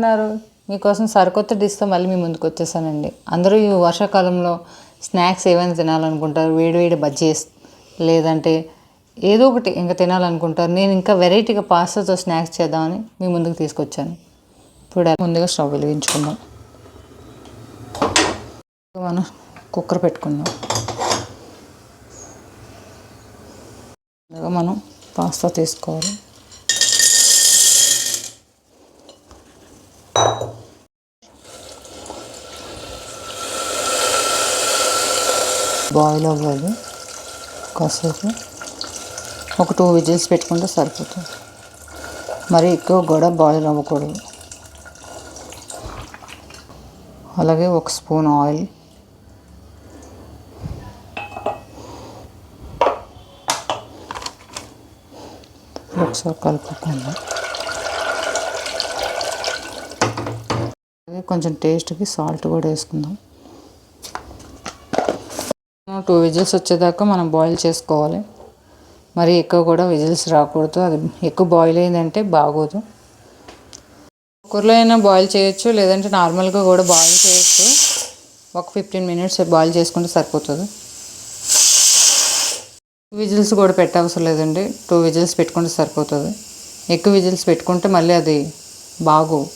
అన్నారు. మీకోసం సరికొత్త డిష్తో మళ్ళీ మీ ముందుకు వచ్చేసానండి. అందరూ ఈ వర్షాకాలంలో స్నాక్స్ ఏమైనా తినాలనుకుంటారు వేడి వేడి బజ్జీస్ లేదంటే ఏదో ఒకటి ఇంకా తినాలనుకుంటారు. నేను ఇంకా వెరైటీగా పాస్తాతో స్నాక్స్ చేద్దామని మీ ముందుకు తీసుకొచ్చాను. ఇప్పుడు ముందుగా స్టవ్ వెలిగించుకుందాం. మనం కుక్కర్ పెట్టుకుందాం. ముందుగా మనం పాస్తా తీసుకోవాలి. బాయిల్ అవ్వాలి. కాసేపు. ఒక టూ విజిల్స్ పెట్టుకుంటే సరిపోతుంది. మరి ఎక్కువ కూడా బాయిల్ అవ్వకూడదు. అలాగే ఒక స్పూన్ ఆయిల్. ఒకసారి కలుపుకుందాం. అలాగే కొంచెం టేస్ట్కి సాల్ట్ కూడా వేసుకుందాం. టూ విజిల్స్ వచ్చేదాకా మనం బాయిల్ చేసుకోవాలి. మరి ఎక్కువ కూడా విజిల్స్ రాకూడదు. అది ఎక్కువ బాయిల్ అయిందంటే బాగోదు. కుక్కర్లో అయినా బాయిల్ చేయొచ్చు లేదంటే నార్మల్గా కూడా బాయిల్ చేయొచ్చు. ఒక ఫిఫ్టీన్ మినిట్స్ బాయిల్ చేసుకుంటే సరిపోతుంది. విజిల్స్ కూడా పెట్టవసరం లేదండి. టూ విజిల్స్ పెట్టుకుంటే సరిపోతుంది. ఎక్కువ విజిల్స్ పెట్టుకుంటే మళ్ళీ అది బాగు.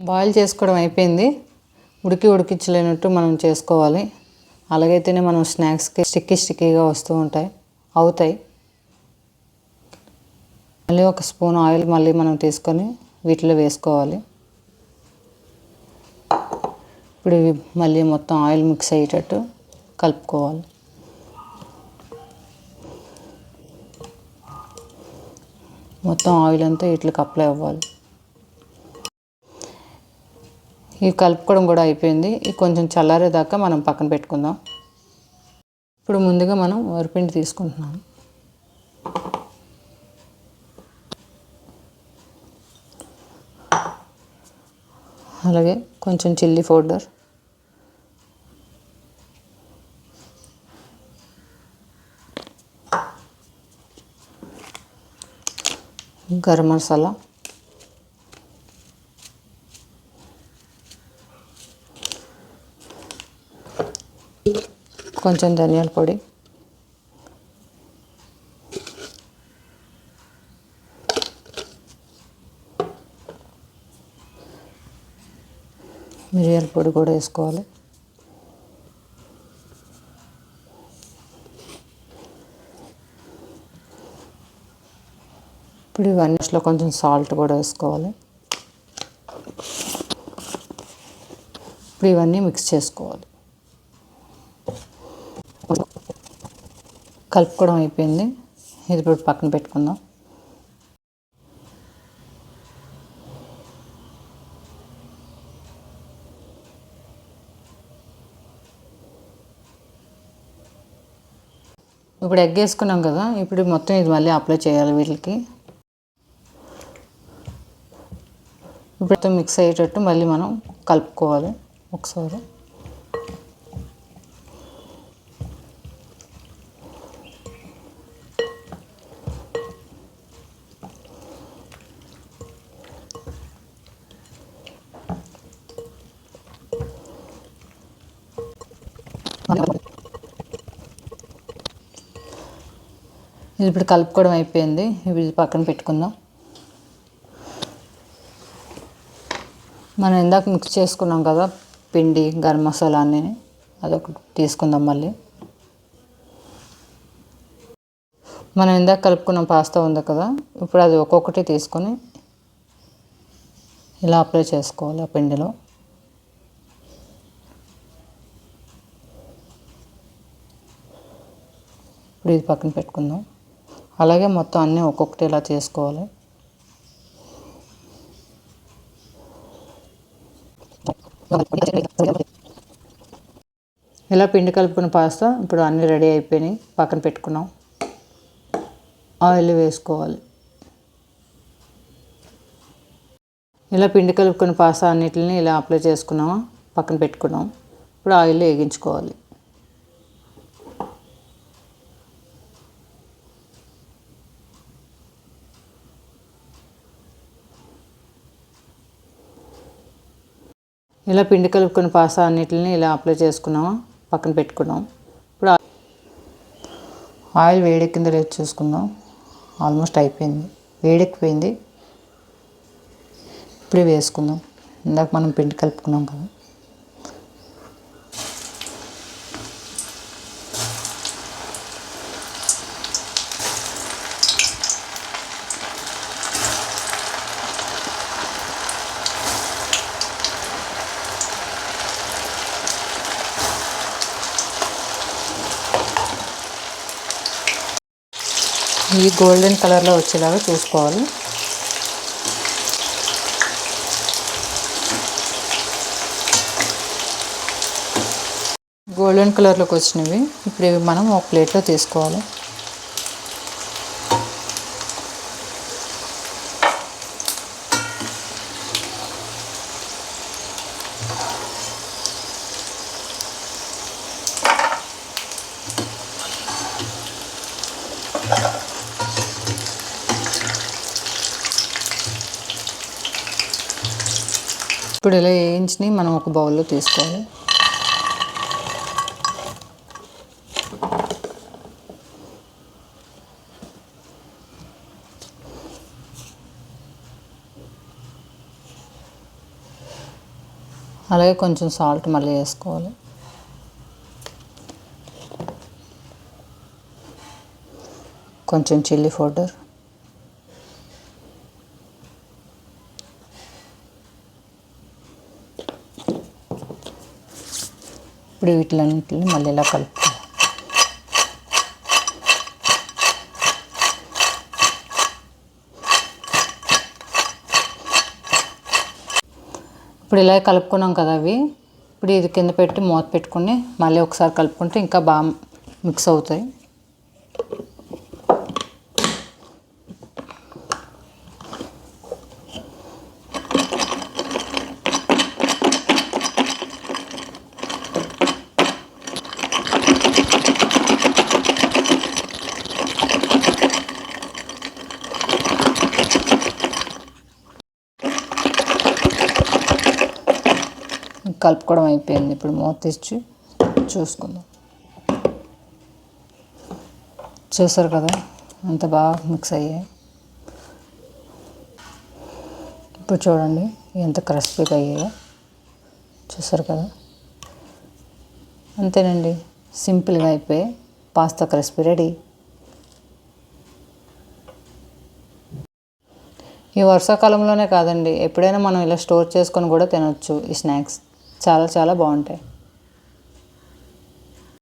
బాయిల్ చేసుకోవడం అయిపోయింది. ఉడికి ఉడికించలేనట్టు మనం చేసుకోవాలి. అలాగైతేనే మనం స్నాక్స్కి స్టిక్కీ స్టిక్కీగా వస్తూ ఉంటాయి అవుతాయి. మళ్ళీ ఒక స్పూన్ ఆయిల్ మళ్ళీ మనం తీసుకొని వీటిలో వేసుకోవాలి. ఇప్పుడు ఇవి మళ్ళీ మొత్తం ఆయిల్ మిక్స్ అయ్యేటట్టు కలుపుకోవాలి. మొత్తం ఆయిల్ అంతా వీటికి అప్లై అవ్వాలి. ఇవి కలుపుకోవడం కూడా అయిపోయింది. ఇవి కొంచెం చల్లారేదాకా మనం పక్కన పెట్టుకుందాం. ఇప్పుడు ముందుగా మనం వరిపిండి తీసుకుంటున్నాం. అలాగే కొంచెం చిల్లీ పౌడర్. గరం మసాలా. కొంచెం ధనియాల పొడి. మిరియాల పొడి కూడా వేసుకోవాలి. ఇప్పుడు ఇవన్నీలో కొంచెం సాల్ట్ కూడా వేసుకోవాలి. ఇప్పుడు ఇవన్నీ మిక్స్ చేసుకోవాలి. కలుపుకోవడం అయిపోయింది. ఇది ఇప్పుడు పక్కన పెట్టుకుందాం. ఇప్పుడు ఎగ్ వేసుకున్నాం కదా ఇప్పుడు మొత్తం ఇది మళ్ళీ అప్లై చేయాలి వీటికి. ఇప్పుడు మిక్స్ అయ్యేటట్టు మళ్ళీ మనం కలుపుకోవాలి ఒకసారి. ఇది ఇప్పుడు కలుపుకోవడం అయిపోయింది. ఇప్పుడు పక్కన పెట్టుకుందాం. మనం ఇందాక మిక్స్ చేసుకున్నాం కదా పిండి గరం మసాలా అన్నీ. అదొకటి తీసుకుందాం మళ్ళీ. మనం ఇందాక కలుపుకున్న పాస్తా ఉంది కదా ఇప్పుడు అది ఒక్కొక్కటి తీసుకొని ఇలా అప్లై చేసుకోవాలి ఆ పిండిలో. ఇప్పుడు ఇది పక్కన పెట్టుకుందాం. అలాగే మొత్తం అన్నీ ఒక్కొక్కటి ఇలా చేసుకోవాలి. ఇలా పిండి కలుపుకున్న పాస్తా ఇప్పుడు అన్నీ రెడీ అయిపోయినాయి. పక్కన పెట్టుకున్నాం. ఆయిల్ వేసుకోవాలి. ఇలా పిండి కలుపుకున్న పాస్తా అన్నిటిని ఇలా అప్లై చేసుకున్నామా? పక్కన పెట్టుకున్నాం. ఇప్పుడు ఆయిల్ వేగించుకోవాలి. ఇలా పిండి కలుపుకున్న పాస్తా అన్నిటిని ఇలా అప్లై చేసుకున్నాము? పక్కన పెట్టుకున్నాం. ఇప్పుడు ఆయిల్ వేడెక్కిందో రేట్ చూసుకుందాం. ఆల్మోస్ట్ అయిపోయింది. వేడెక్కిపోయింది. ఇప్పుడే వేసుకుందాం. ఇందాక మనం పిండి కలుపుకున్నాం కదా. ఇవి గోల్డెన్ కలర్లో వచ్చేలాగా చూసుకోవాలి. గోల్డెన్ కలర్లోకి వచ్చినవి ఇప్పుడు ఇవి మనం ఒక ప్లేట్లో తీసుకోవాలి. ఇప్పుడు ఇలా వేయించి మనం ఒక బౌల్లో తీసుకోవాలి. అలాగే కొంచెం సాల్ట్ మళ్ళీ వేసుకోవాలి. కొంచెం చిల్లీ పౌడర్. ఇప్పుడు వీటిలన్నింటిని మళ్ళీ ఇలా కలుపుకోవాలి ఇప్పుడు ఇలా కలుపుకున్నాం కదా అవి. ఇప్పుడు ఇది కింద పెట్టి మూత పెట్టుకుని మళ్ళీ ఒకసారి కలుపుకుంటే ఇంకా బాగా మిక్స్ అవుతాయి. కలుపుకోవడం అయిపోయింది. ఇప్పుడు మూత తెచ్చి చూసుకుందాం. చూసారు కదా? అంత బాగా మిక్స్ అయ్యాయి. ఇప్పుడు చూడండి ఎంత క్రిస్పీగా అయ్యాయో. చూసారు కదా? అంతేనండి. సింపుల్గా అయిపోయి పాస్తా క్రిస్పీ రెడీ. ఈ వర్షాకాలంలోనే కాదండి. ఎప్పుడైనా మనం ఇలా స్టోర్ చేసుకొని కూడా తినొచ్చు ఈ స్నాక్స్. చాలా చాలా బాగుంటాయి.